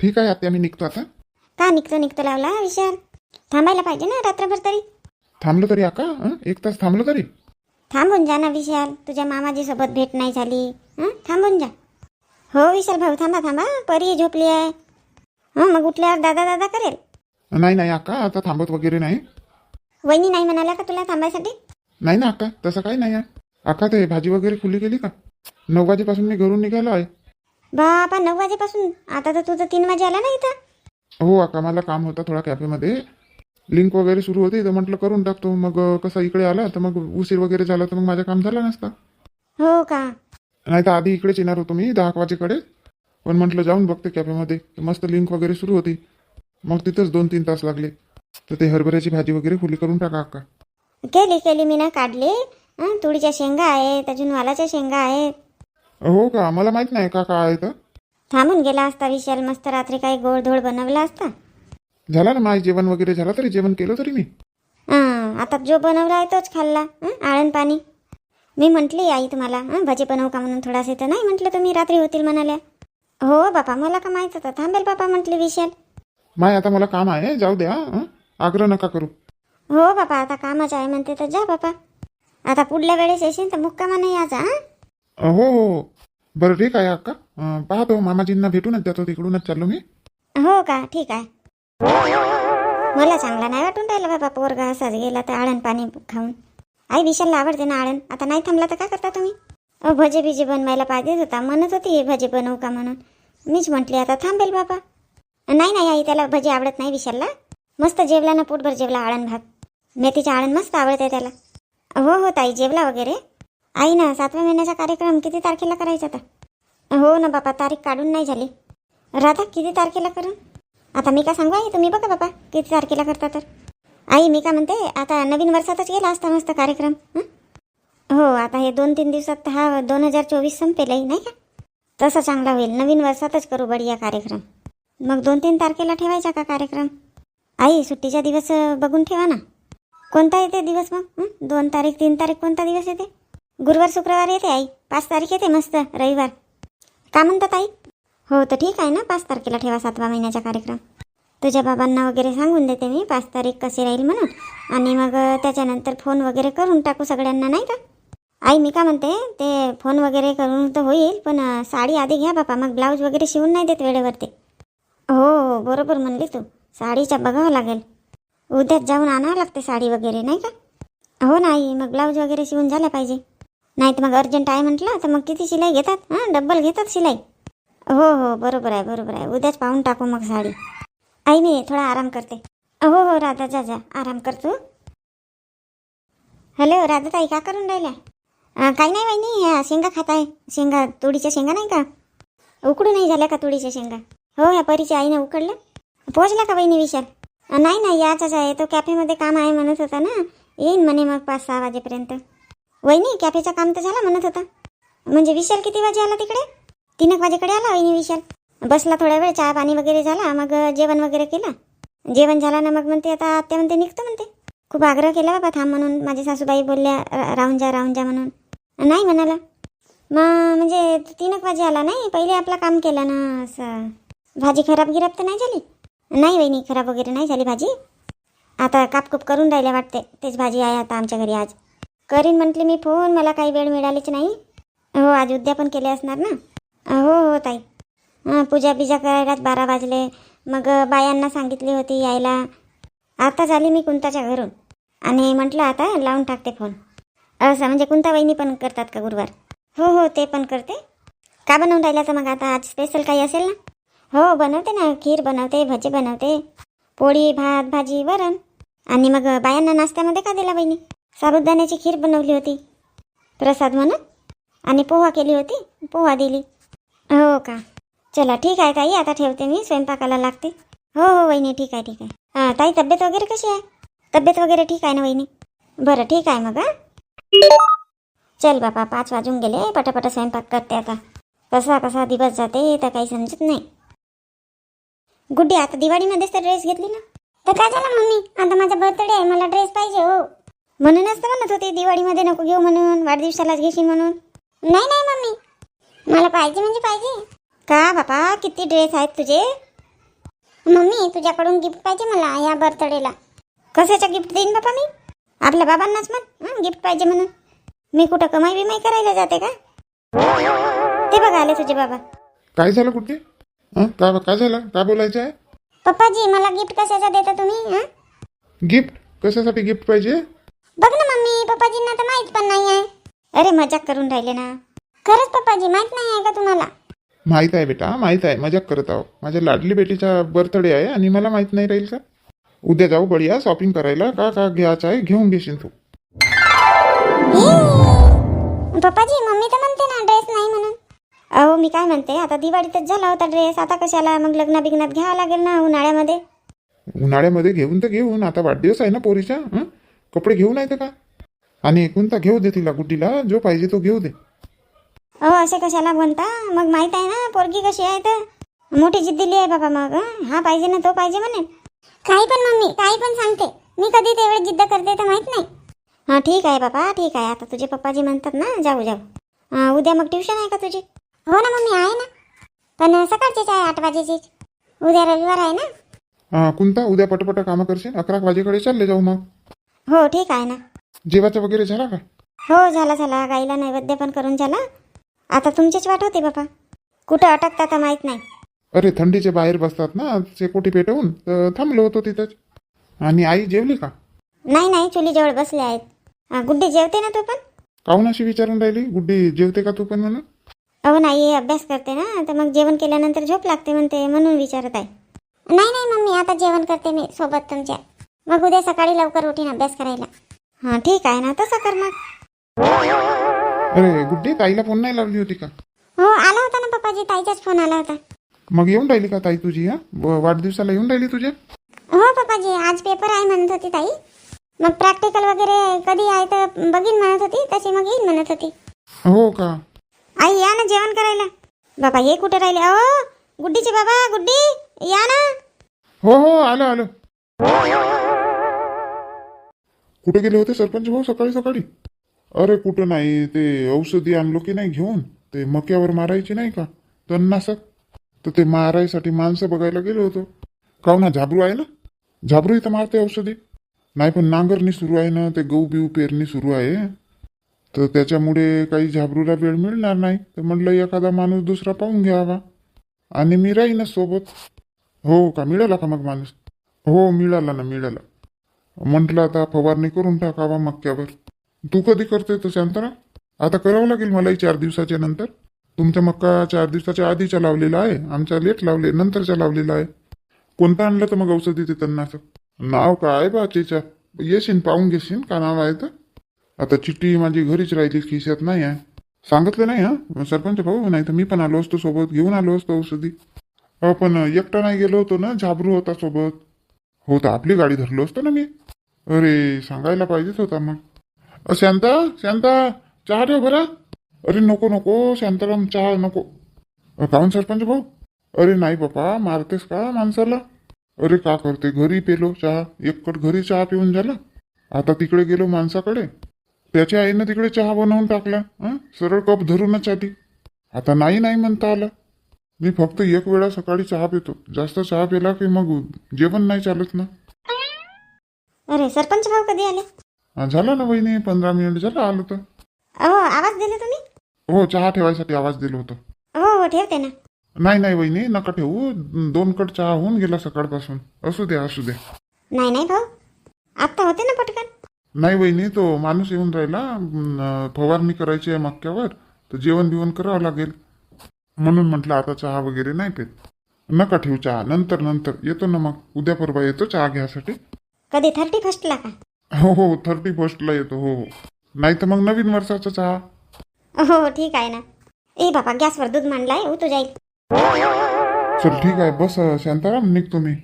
ठीक आहे आत्या मी निघतो आता. का निघतो निघतो लावला? विशाल थांबायला पाहिजे ना रात्रभर तरी. थांबलो तरी आका हं? एक तास थांबलो तरी. थांबून जा ना विशाल तुझ्या मामाजी सोबत भेट नाही झाली. हं? थांबून जा. हो विशाल भाऊ थांबा थांबा परी झोपली आहे. हं मग उठल्यावर दादा दादा करेल. नाही नाही आका आता थांबत वगैरे नाही. वहिनी नाही म्हणाल्या का तुला थांबायसाठी? नाही ना आका तसं काही नाही आहे. आका ते भाजी वगैरे खुली गेली का? नऊ वाजेपासून मी घरून निघालो आहे. बापा नऊ वाजेपासून. आता तर तुझं तीन वाजे आला ना इथं? हो आका मला काम होतं थोडा कॅफेमध्ये लिंक वगैरे सुरू होती तर म्हटलं करून टाकतो. मग कसं इकडे आला तर मग उशीर वगैरे झाला तर मग माझं काम झालं नसतं. हो का? नाही तर आधी इकडेच येणार होतो मी दहा वाजेकडे. पण म्हटलं जाऊन बघते कॅफेमध्ये मस्त लिंक वगैरे सुरू होती. मग तिथंच दोन तीन तास लागले. तर ते हरभऱ्याची भाजी वगैरे खुली करून टाका अक्का. केली केली मी ना काढली. हं, तुळीच्या शेंगा आहेत अजून वालाच्या शेंगा आहेत. हो का? मला माहीत नाही का काय तर थांबून गेला असता विशाल मस्त रात्री काही गोड धोड बनवला असता? झाला ना माझं जेवण वगैरे झालं तरी जेवण केलं तरी मी. हं, आता जो बनवला आहे तोच खाल्ला हं, आळण पाणी. मी म्हटली आई तुम्हाला हं, भजी बनवू का म्हणून थोडासे तर नाही म्हटलं तुम्ही रात्री होतील म्हणाल्या. हो बापा मला का माहीत होतं? थांबेल बापा म्हटली विशाल. माय आता मला काम आहे जाऊ द्या हं? आग्रह नका करू. हो बापा आता कामाचं आहे म्हणते तर जा बापा. आता पुढल्या वेळेस येशील तर मुक्कामा नाही याचा हं? हो हो हो. बरं ठीक आहे अक्का. अं, पाहतो मामाजींना भेटूनच जातो तिकडूनच चाललो मी. हो का? ठीक आहे. मला चांगला नाही वाटून राहिला बाबा पोरगा असाच गेला तर आळण पाणी खाऊन. आई विशालला आवडते ना आळण. आता नाही थांबला तर काय करता तुम्ही? अहो भजे बिजे बनवायला पाहिजेच होता. म्हणत होती हे भजे बनवू का म्हणून. मीच म्हटली आता थांबेल बाबा. नाही नाही आई त्याला भजी आवडत नाही विशालला. मस्त जेवला ना पोटभर जेवला आळण भात. मेथीचे आळण मस्त आवडते त्याला. हो हो ताई जेवला वगैरे. आई ना सातव्या महिन्याचा कार्यक्रम किती तारखेला करायचा आता? हो ना बापा तारीख काढून नाही झाली. राधा किती तारखेला करू? आता मी का सांगू आई? तुम्ही बघा बापा किती तारखेला करता तर. आई मी का म्हणते आता नवीन वर्षातच गेला असता मस्त कार्यक्रम हो? आता हे दोन तीन दिवसात हा दोन हजार चोवीस संपेलही नाही का? तसं चांगला होईल नवीन वर्षातच करू बढिया कार्यक्रम. मग दोन तीन तारखेला ठेवायचा का कार्यक्रम? आई सुट्टीचा दिवस बघून ठेवा ना. कोणता येते दिवस मग? दोन तारीख तीन तारीख कोणता दिवस येते? गुरुवार शुक्रवार येते आई. पाच तारीख येते मस्त रविवार. का म्हणतात आई? हो तर ठीक आहे ना पाच तारखेला ठेवा सातवा महिन्याचा कार्यक्रम. तुझ्या बाबांना वगैरे सांगून देते मी पाच तारीख कशी राहील म्हणून. आणि मग त्याच्यानंतर फोन वगैरे करून टाकू सगळ्यांना नाही का? आई मी का म्हणते ते फोन वगैरे करून तर होईल पण साडी आधी घ्या बापा मग ब्लाऊज वगैरे शिवून नाही देत वेळेवरती. हो हो बरोबर म्हणली तू. साडीच्या बघावं लागेल. उद्याच जाऊन आणावं लागते साडी वगैरे नाही का? हो ना आई मग ब्लाऊज वगैरे शिवून झाल्या पाहिजे. नाही तर मग अर्जंट आहे म्हटलं तर मग किती शिलाई घेतात? हां डब्बल घेतात शिलाई. हो हो बरोबर आहे बरोबर आहे. उद्याच पाहून टाकू मग साडी. आई मी थोडा आराम करते. हो हो राधा जा जा. आराम करतो हॅलो राधा ताई का करून राहिल्या? काही नाही वहिनी ह्या शेंगा खात आहे. शेंगा तुडीच्या शेंगा नाही का? उकडू नाही झाल्या का तुडीच्या शेंगा? हो ह्या परीच्या आईने उकडल्या. पोहोचला का वहिनी विशाल? नाही नाही याचाच आहे. तो कॅफेमध्ये काम आहे म्हणत होता ना. येईन म्हणे मग पाच सहा वाजेपर्यंत. वहिनी कॅफेचं काम तर झालं म्हणत होता. म्हणजे विशाल किती वाजे आला तिकडे? तीन एक वाजेकडे आला वहिनी विशाल. बसला थोडा वेळ चहा पाणी वगैरे झाला मग जेवण वगैरे केलं. जेवण झालं ना मग म्हणते आता आत्या म्हणते निघतो म्हणते. खूप आग्रह केला बाबा थांब म्हणून. माझी सासूबाई बोलल्या राहून जा राहून जा म्हणून. नाही म्हणाला. मग म्हणजे तीन एक वाजे आला नाही पहिले आपलं काम केलं ना असं. भाजी खराब गिराब तर नाही झाली? नाही वहिनी खराब वगैरे नाही झाली भाजी. आता कापकूप करून राहिल्या वाटते तेच भाजी आहे आता आमच्या घरी आज. करीन म्हटली मी फोन मला काही वेळ मिळालीच नाही. हो आज उद्या पण केले असणार ना? हो हो ताई. पूजा बिजा करायलाच बारा वाजले. मग बायांना सांगितली होती यायला. आताच आली मी कुंताच्या घरून. आणि म्हटलं आता लावून टाकते फोन. असं म्हणजे कुंता वहिनी पण करतात का गुरुवार? हो हो ते पण करते. का बनवून राहिला तर मग आता? आज स्पेशल काही असेल ना? हो बनवते ना. खीर बनवते भजे बनवते. पोळी भात भाजी वरण. आणि मग बायांना नाश्त्यामध्ये का दिला बहिणी साबुदाण्याची खीर बनवली होती. प्रसाद म्हणून आणि पोहा केली होती? पोहा दिली. हो का? चला ठीक आहे ताई आता ठेवते मी स्वयंपाकाला लागते. हो हो वहिनी ठीक आहे ठीक आहे. हां ताई तब्येत वगैरे कशी आहे? तब्येत वगैरे ठीक आहे ना वहिनी. बरं ठीक आहे मग हां चल बापा पाच वाजून गेले पटापट स्वयंपाक करते आता. कसा कसा दिवस जाते तर काही समजत नाही. गुड्डी आता दिवाळीमध्येच तर ड्रेस घेतली ना? तर काय झालं मम्मी? आता माझा बर्थडे आहे मला ड्रेस पाहिजे हो. म्हणूनच तर म्हणत होती दिवाळीमध्ये नको घेऊ म्हणून वाढदिवसालाच घेशील म्हणून. नाही नाही मम्मी. मला पाहिजे म्हणजे पाहिजे. का बापा किती ड्रेस आहेत तुझे? मम्मी तुझ्याकडून गिफ्ट पाहिजे मला या बर्थडेला कशाचं गिफ्ट देईन बाबा मी? आपल्या बाबांनाच म्हण. गिफ्ट पाहिजे म्हणून. मी कुठं कमाई बिमाई करायला जाते का? ते बघा आले तुझे बाबा. काय झालं कुठे? काय काय झालं? काय बोलायचं आहे? पप्पाजी मला गिफ्ट कशाचा देता तुम्ही? हं? गिफ्ट कशासाठी गिफ्ट पाहिजे? बघ ना मम्मी पप्पाजींना तर माहीत पण नाही आहे. अरे मजाक करून राहिले ना. खरंच पप्पाजी माहीत नाही आहे का तुम्हाला? माहीत आहे बेटा माहीत आहे. मजाक करत आहो. माझ्या लाडली बेटीचा बर्थडे आहे आणि मला माहीत नाही राहील का? उद्या जाऊ बढिया शॉपिंग करायला. का का घ्यायचं आहे? घेऊन घेशील तू. हे! पप्पाजी मम्मी तर म्हणते ना ड्रेस नाही म्हणून. अहो मी काय म्हणते? आता दिवाळीतच झाला होता ड्रेस आता कशाला? मग लग्न बिग्नात घ्यावा लागेल ना उन्हाळ्यामध्ये? उन्हाळ्यामध्ये घेऊन तर घेऊन. आता वाढदिवस आहे ना पोरीचा हं? कपडे घेऊन आहे का? आणि कोणता घेऊ दे तिला गुड्डीला? जो पाहिजे तो घेऊ दे. अहो असे कशाला म्हणता मग माहीत आहे ना पोरगी कशी आहे तर? मोठी जिद्दीली आहे बाबा मग हं? पाहिजे ना तो पाहिजे म्हणे. काही पण मम्मी काही पण सांगते. मी कधी तेवढी जिद्द करते तर माहीत नाही. हां ठीक आहे बाबा ठीक आहे. आता तुझे पप्पाजी म्हणतात ना जाऊ जाऊ. हां उद्या मग ट्युशन आहे का तुझी? हो ना मम्मी आहे ना. पण सकाळचीच आहे आठ वाजेचीच. उद्या रविवार आहे ना. हा, कोणता? उद्या पटपट कामं करशील? अकरा वाजेकडे चालले जाऊ मग. हो ठीक आहे ना. जेवाचं वगैरे झाला का? हो झाला झाला. गाईला नैवेद्य पण करून झाला. आता तुमचीच वाट होती बाबा कुठं अटकता तर माहीत नाही. अरे थंडीचे बाहेर बसतात ना शेकोटी पेटवून तर थांबलो होतो तिथंच. आणि आई जेवली का? नाही नाही चुलीजवळ बसले आहेत. गुड्डी जेवते ना तू पण? काहून अशी विचारून राहिली? गुड्डी जेवते का तू पण म्हणून? अहो नाही अभ्यास करते ना. तर मग जेवण केल्यानंतर झोप लागते म्हणते म्हणून विचारत आहे. नाही नाही मम्मी आता जेवण करते मी सोबत तुमच्या. मग उद्या सकाळी लवकर उठीन अभ्यास करायला. हां ठीक आहे ना तसं कर मग. अरे गुड्डी ताईला फोन नाही लावली होती का? हो आला होता ना पप्पाजी ताईचाच फोन आला होता. मग येऊन राहिली का ताई तुझी हा? वाढदिवसाला येऊन राहिली तुझ्या? हो पप्पाजी आज पेपर आहे म्हणत होती ताई. मग प्रॅक्टिकल वगैरे कधी आहे तर बघीन म्हणत होती तशी मग येईन म्हणत होती. हो का? आई या ना जेवण करायला. बाबा हे कुठे राहिले? अहो गुड्डीचे बाबा गुड्डी या ना. हो हो आलो आलो. कुठे गेले होते सरपंच भाऊ सकाळी सकाळी? अरे कुठं नाही ते औषधी आणलो की नाही घेऊन? ते मक्यावर मारायची नाही का? तणनाशक तर ते मारायसाठी माणसं बघायला गेलो होतो. काहून ना झाबरू आहे ना? झाबरू इथं मारते औषधी. नाही पण नांगरणी सुरू आहे ना ते गहू बिऊ पेरणी सुरू आहे. तर त्याच्यामुळे काही झाबरूला वेळ मिळणार नाही. तर म्हटलं एखादा माणूस दुसरा पाहून घ्यावा. आणि मी राहीनच सोबत. हो का? मिळाला का मग माणूस? हो मिळाला ना मिळाला. म्हटलं आता फवारणी करून टाकावा मक्क्यावर. तू कधी करते तर शांतना आता करावं लागेल मलाही चार दिवसाच्या नंतर. तुमचा मक्का चार दिवसाच्या आधीचा लावलेला आहे. आमचा लेट लावले नंतरचा लावलेला आहे. कोणता आणलं तर मग औषधी ते तन्नाचं नाव काय बा तिच्या येशीन पाहून घेशील का नाव आहे तर. आता चिठ्ठी माझी घरीच राहिली खिशात नाही आहे. सांगितलं नाही हा? सरपंच भाऊ नाही तर मी पण आलो असतो सोबत घेऊन आलो असतो औषधी. पण एकटा नाही गेलो होतो ना झाबरू होता सोबत. हो तर आपली गाडी धरलो असतो ना मी. अरे सांगायला पाहिजेच होता मग. शांता शांता चहा ठेव बरा. अरे नको नको शांताराम चहा नको. अ, काहून सरपंच भाऊ? अरे नाही बापा मारतेस का माणसाला? अरे का करते? घरी पेलो चहा. एक कट घरी चहा पिऊन झाला. आता तिकडे गेलो माणसाकडे. त्याच्या आईनं तिकडे चहा बनवून टाकला. सरळ कप धरूनच आधी आता नाही नाही म्हणता आलं. मी फक्त एक वेळा सकाळी चहा पितो. जास्त चहा पिला की मग जेवण नाही चालत ना. अरे सरपंच भाऊ कधी आले? हा, झाला ना वहिनी पंधरा मिनिट झालं आलो तर. अहो आवाज दिले तुम्ही? हो चहा ठेवायसाठी आवाज दिलो होतो. हो हो ठेवते ना. नाही नाही वहिनी नका ठेवू. दोन कट चहा होऊन गेला सकाळपासून. असू द्या असू द्या. नाही नाही भाऊ. आत्ता होते ना पटकन? नाही वहिनी तो माणूस येऊन राहिला. अं, फवारणी करायची आहे मक्यावर तर जेवण बिवण करावं लागेल. म्हणून म्हटलं आता चहा वगैरे नाही पेत. नका ठेवू चहा. नंतर नंतर. येतो ना मग. उद्या परवा येतो चहा घ्यायसाठी. कधी थर्टी फर्स्टला का? हो हो थर्टी फर्स्टला येतो हो. नाही तर मग नवीन वर्षाचा चहा. हो हो ठीक आहे ना. ए बाबा गॅसवर दूध मांडलाय उतू जाईल. चल ठीक आहे बस अं, शांताराम निघतो मी.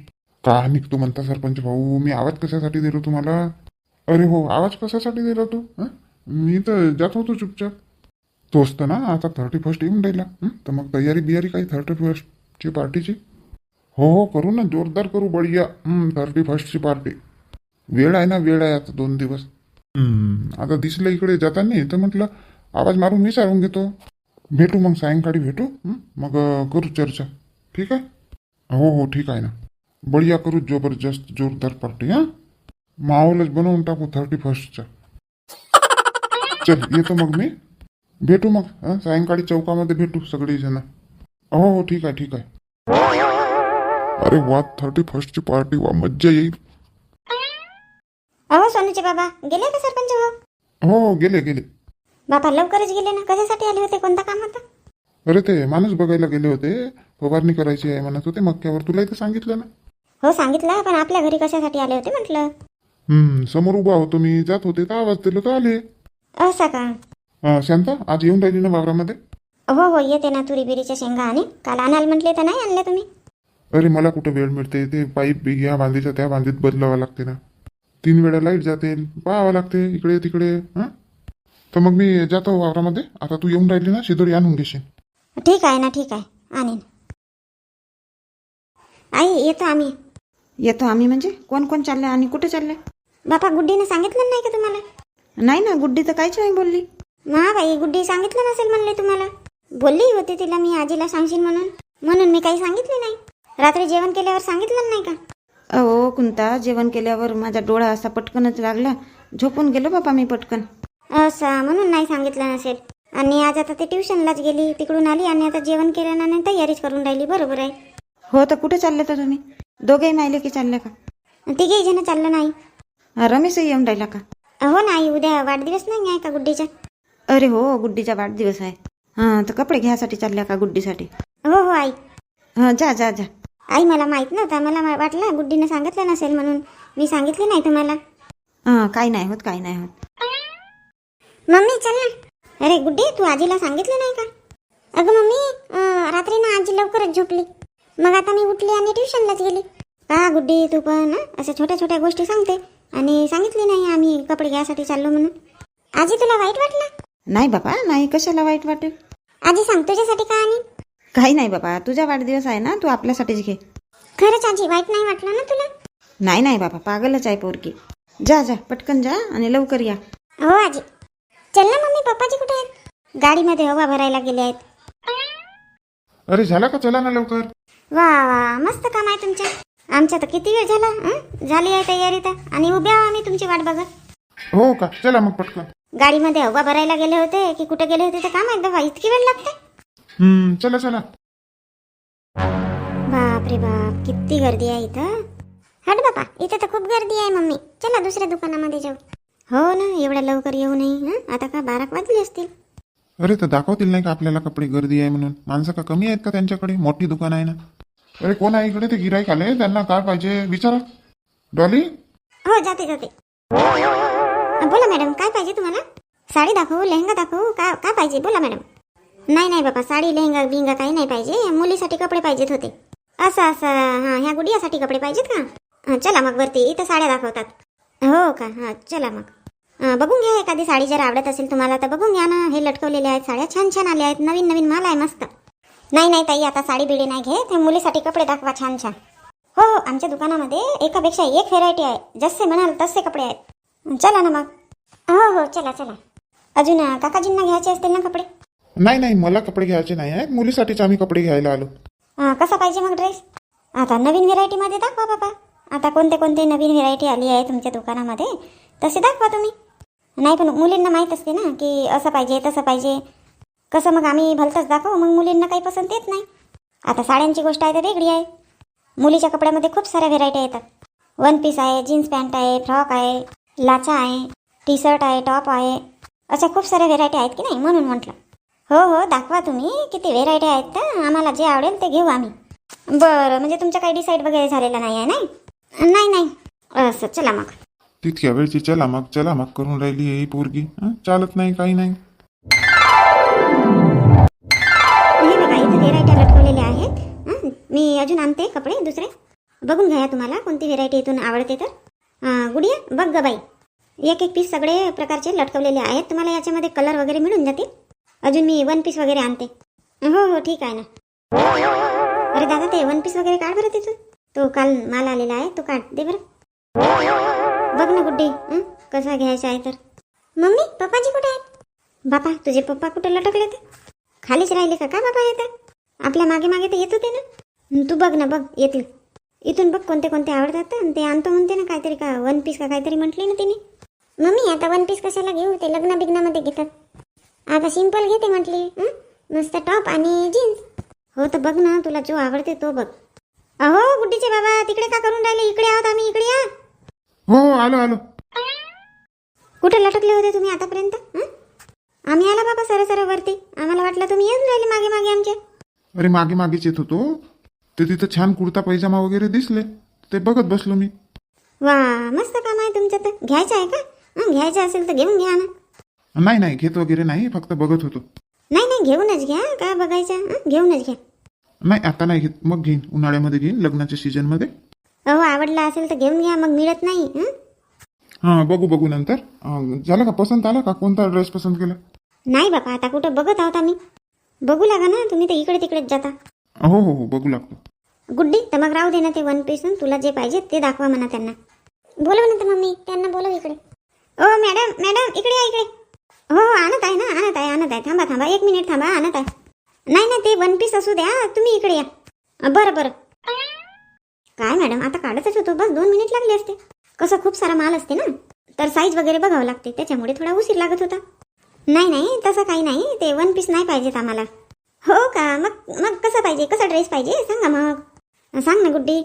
का निघतो म्हणता सरपंच भाऊ मी आवाज कशासाठी दिलो तुम्हाला? अरे हो आवाज कशासाठी दिला तू हं? मी तर जात होतो चुपचाप. तोच तर ना आता थर्टी फर्स्ट येऊन राहिला हं? तर मग तयारी बियारी काही थर्टी फर्स्टची पार्टीची हो हो करू ना जोरदार करू बढिया. थर्टी फर्स्टची पार्टी वेळ आहे ना वेळ आहे आता दोन दिवस. आता दिसलं इकडे जाताना तर म्हटलं आवाज मारून विचारून घेतो. भेटू मग सायंकाळी भेटू? मग करू चर्चा. ठीक आहे? हो हो ठीक आहे ना. बढिया करू जबरदस्त जोरदार पार्टी हा? माहोलच बनवून टाकू थर्टी फर्स्टचा चल येतो मग मी. भेटू मग? सायंकाळी चौकामध्ये भेटू सगळी जण हो हो ठीक आहे ठीक आहे. अरे वा थर्टी फर्स्टची पार्टी वा मज्जा येईल. अहो सोनूचे बाबा गेले का सरपंच भाऊ? हो हो गेले गेले. बापा लवकरच गेले ना? कशासाठी आले होते? कोणता काम होतं? अरे ते माणूस बघायला गेले होते. फवारणी करायची आहे म्हणत होते मक्यावर तुला इथं सांगितलं ना? हो सांगितलं पण आपल्या घरी कशासाठी आले होते म्हटलं? हम्म समोर उभा होतो मी. जात होते तर आवाज दिला तर आले. असं का? अं, शांता आज येऊन राहिली ना वावरामध्ये? हो हो येते ना तुरी बिरीच्या शेंगा आणि. काल आणाल म्हटले तर नाही आणले तुम्ही? अरे मला कुठं वेळ मिळते? ते पाईप बी ह्या बांधीच्या त्या बांधीत बदलावं लागते ना. तीन वेळा लाइट जाते पाहावं लागते इकडे तिकडे हां? तर मग मी जातो वावरामध्ये. आता तू येऊन राहिली ना शिदोरी आणून घेशील. ठीक आहे ना ठीक आहे. आणीन. आई येतो आम्ही. येतो आम्ही म्हणजे? कोण कोण चालले आणि कुठे चालले बापा गुड्डीने सांगितलं नाही का तुम्हाला? नाही ना गुड्डी तर काहीच नाही बोलली. मा बाई गुड्डी सांगितलं नसेल म्हणले तुम्हाला? बोलली होती तिला मी आजीला सांगशील म्हणून. म्हणून मी काही सांगितले नाही. रात्री जेवण केल्यावर सांगितलं नाही का? अहो कुंता जेवण केल्यावर माझा डोळा असा पटकनच लागला. झोपून गेलो बाबा मी पटकन. असं म्हणून नाही सांगितलं नसेल. आणि आज आता ते ट्युशनलाच गेली. तिकडून आली आणि आता जेवण केल्यानं तयारीच करून राहिली. बरोबर आहे. हो तर कुठे चालले तर तुम्ही? दोघेही मायले की चालले का? तिघेही जण चाललं नाही. हा, रमेशही येऊन राहिला का? हो नाही उद्या वाढदिवस नाही आहे का गुड्डीचा? अरे हो गुड्डीचा वाढदिवस आहे. हां तर कपडे घ्यायसाठी चालल्या का गुड्डीसाठी? हो हो आई. हां जा जा जा. आई मला माहीत नव्हता. मला वाटलं गुड्डीने सांगितलं नसेल म्हणून. मी सांगितले नाही तुम्हाला. हां काही नाही होत काही नाही होत. मम्मी चल ना. अरे गुड्डी तू आजीला सांगितलं नाही का? अगं मम्मी रात्री ना आजी लवकरच झोपली. मग आता मी उठली आणि ट्युशनलाच गेली. का गुड्डी तू पण? अशा छोट्या छोट्या गोष्टी सांगते. आणि सांगितली नाही आम्ही कपडे घ्यायसाठी चाललो म्हणून. आजी तुला वाईट वाटलं? नाही बाबा नाही कशाला वाईट वाटेल? आजी सांग तुझ्यासाठी का आणि? काही नाही बाबा तुझा वाढदिवस आहे ना तू आपल्यासाठीच घे. खरंच आजी वाईट नाही वाटलं ना तुला? नाही नाही बाबा पागलच आहे पोरकी जा जा पटकन जा आणि लवकर या. हो आजी. चल ना मम्मी पप्पाजी कुठे आहेत? गाडीमध्ये हवा भरायला गेले आहेत. अरे झाला का? चला ना लवकर. वा वा मस्त काम आहे तुमच्या. आमच्या तर किती वेळ झाला हं? झाली आहे तयारी तर. आणि उभ्या आहो आम्ही तुमची वाट बघत. हो का? चला मग पटकन. गाडीमध्ये हवा भरायला गेले होते की कुठे गेले होते तर काम आहे बाबा? इतकी वेळ लागते? हम्म चला चला. बाप रे बाप किती गर्दी आहे इथं. हट बापा इथे तर खूप गर्दी आहे मम्मी. चला दुसऱ्या दुकानामध्ये जाऊ. हो ना एवढ्या लवकर येऊ नये हं? आता का बारा वाजले असतील? अरे तर दाखवतील नाही का आपल्याला कपडे गर्दी आहे म्हणून? माणसं का कमी आहेत का त्यांच्याकडे? मोठी दुकान आहे ना. अरे कोण आहे इकडे? ते गिराईक आले. त्यांना काय पाहिजे? विचारा. डॉली? हो जाते जाते. बोला मॅडम काय पाहिजे तुम्हाला? साडी दाखवू लेहंगा दाखवू? का काय पाहिजे? बोला मॅडम. नाही नाही बाबा साडी लेहंगा बिंगा काही नाही पाहिजे. मुलीसाठी कपडे पाहिजेत होते. असं असं हां ह्या गुडियासाठी कपडे पाहिजेत का? चला मग वरती इथं साड्या दाखवतात. हो का? हां चला मग. बघून घ्या एखादी साडी जर आवडत असेल तुम्हाला तर बघून घ्या ना. हे लटकवलेले आहेत साड्या. छान छान आल्या आहेत. नवीन नवीन माल आहे मस्त. नाही नाही ताई आता साडी बिडी नाही घेत. ते मुलीसाठी कपडे दाखवा छान छान. हो हो आमच्या दुकानामध्ये एकापेक्षा एक व्हेरायटी आहे. जसे म्हणाल तसे कपडे आहेत. चला ना मग. हो हो चला चला. अजून काकाजींना घ्यायचे असतील ना कपडे? नाही नाही मला कपडे घ्यायचे नाही आहे मुलीसाठीच आम्ही कपडे घ्यायला आलो. कसा पाहिजे मग ड्रेस आता नवीन व्हेरायटीमध्ये दाखवा बाबा. आता कोणते कोणते नवीन व्हेरायटी आली आहे तुमच्या दुकानामध्ये तसे दाखवा तुम्ही. नाही पण मुलींना माहीत असते ना की असं पाहिजे तसं पाहिजे. कसं मग आम्ही भलतंच दाखवू? मग मुलींना काही पसंत येत नाही. आता साड्यांची गोष्ट आहे तर वेगळी आहे. मुलीच्या कपड्यामध्ये खूप साऱ्या व्हेरायटी येतात. वन पीस आहे जीन्स पॅन्ट आहे फ्रॉक आहे लाचा आहे टी शर्ट आहे टॉप आहे. अशा खूप साऱ्या व्हेरायटी आहेत की नाही म्हणून म्हटलं. हो हो दाखवा तुम्ही. किती व्हेरायटी आहेत तर आम्हाला जे आवडेल ते घेऊ आम्ही. बरं म्हणजे तुमचं काही डिसाईड वगैरे झालेलं नाही आहे नाही? नाही नाही. असं चला मग. तितक्या वेळची चला मग चला मग करून राहिली ही पोरगी? चालत नाही काही नाही. व्हेरायट्या लटकवलेल्या आहेत. मी अजून आणते कपडे दुसरे. बघून घ्या तुम्हाला कोणती व्हेरायटी इथून आवडते तर. गुडिया बघ ग बाई. एक एक पीस सगळे प्रकारचे लटकवलेले आहेत. तुम्हाला याच्यामध्ये कलर वगैरे मिळून जातील. अजून मी वन पीस वगैरे आणते. हो हो ठीक आहे ना. अरे दादा ते वन पीस वगैरे काढ बरं तिथून. तो काल माल आलेला आहे तो काढ दे बरं. बघ ना गुड्डी कसा घ्यायचा आहे तर. मम्मी पप्पाजी कुठे आहेत? बापा तुझे पप्पा कुठे लटकले ते खालीच राहिले का? का बाबा येतात? आपल्या मागे मागे तर येत होते ना. तू बघ ना बघ येतील. इथून बघ कोणते कोणते आवडतात आणि ते आणतो म्हणते ना काहीतरी का वन पीस का काहीतरी म्हटले ना तिने. मम्मी आता वन पीस कशाला घेऊ? ते लग्न बिग्नामध्ये घेतात. आता सिंपल घेते म्हटली? मस्त टॉप आणि जीन्स हो तर बघ ना तुला जो आवडते तो बघ. अहो गुड्डीचे बाबा तिकडे का करून राहिले? इकडे आहोत आम्ही इकडे या. हो आलो आलो. कुठे लटकले होते तुम्ही आतापर्यंत? आम्ही आला बाबा सर सर वरती. आम्हाला वाटलं तुम्ही येऊन राहिले मागे मागे आमच्या अरे मागे मागेच येत होतो. ते तिथं छान कुर्ता पैजामा वगैरे दिसले. ते बघत बसलो मी. वा मस्त काम आहे तुमचं तर. घ्यायचं आहे का? घ्यायचं असेल तर घेऊन घ्या ना. नाही नाही घेत वगैरे नाही फक्त बघत होतो. नाही नाही घेऊनच घ्या काय बघायचं? हं? घेऊनच घ्या. नाही आता नाही घेत. मग घेईन उन्हाळ्यामध्ये घेईन लग्नाच्या सीजनमध्ये. अहो आवडला असेल तर घेऊन घ्या मग मिळत नाही हं? हां बघू बघू नंतर. अं, झालं का? पसंत आला का? कोणता ड्रेस पसंत केला? नाही बाबा आता कुठं बघत आहोत आम्ही. बघू लागा ना तुम्ही तर इकडे तिकडेच जाता. हो हो हो बघू लागतो. गुड्डी तर मग राहू दे ना ते वन पीस तुला जे पाहिजे ते दाखवा म्हणा त्यांना. बोलव ना तर मम्मी त्यांना बोलव इकडे. ओ मॅडम मॅडम इकडे या इकडे. हो आणत आहे ना आणत आहे आणत आहे. थांबा थांबा एक मिनिट थांबा आणत आहे. नाही नाही ते वन पीस असू द्या तुम्ही इकडे या. बरं बरं. काय मॅडम आता काढतच होतो बस दोन मिनिट लागले असते. कसं खूप सारा माल असते ना? तर साईज वगैरे बघावं लागते त्याच्यामुळे थोडा उशीर लागत होता. नाही नाही तसं काही नाही ते वन पीस नाही पाहिजेत आम्हाला. हो का? मग मग कसं पाहिजे? कसा ड्रेस पाहिजे? सांगा मग. सांग ना गुड्डी.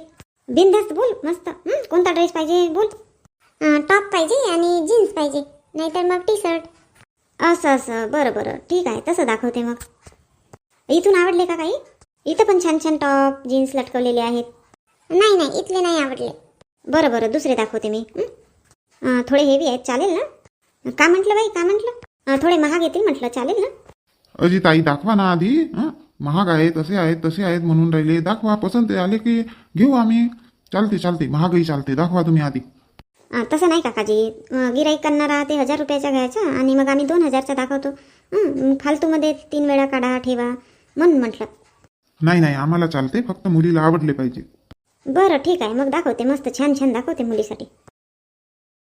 बिनधास्त बोल मस्त. कोणता ड्रेस पाहिजे बोल. टॉप पाहिजे आणि जीन्स पाहिजे नाहीतर मग टी शर्ट असं असं. बरं बरं. ठीक आहे. तसं दाखवते मग. इथून आवडले का काही? इथं पण छान छान टॉप जीन्स लटकवलेले आहेत. नाही नाही. इथले नाही आवडले. बरं बरं. दुसरे दाखवते मी. हं? अं, थोडे हेवी आहेत. चालेल ना? का म्हटलं बाई? का म्हटलं? अं, थोडे महाग येतील म्हटलं. चालेल ना? अजी ताई दाखवा ना आधी. हं? महाग आहेत असे आहेत तसे आहेत म्हणून राहिले. दाखवा. पसंत आले की घेऊ आम्ही. चालते चालते. महागही चालते. दाखवा तुम्ही आधी. तसं नाही काकाजी. गिराईक करणारा ते हजार रुपयाचा घ्यायचा आणि मग आम्ही दोन हजारचा दाखवतो. फालतूमध्ये तीन वेळा काढा ठेवा म्हणून म्हटलं. नाही नाही आम्हाला चालते फक्त मुलीला आवडले पाहिजे. बरं ठीक आहे. मग दाखवते मस्त छान छान दाखवते मुलीसाठी.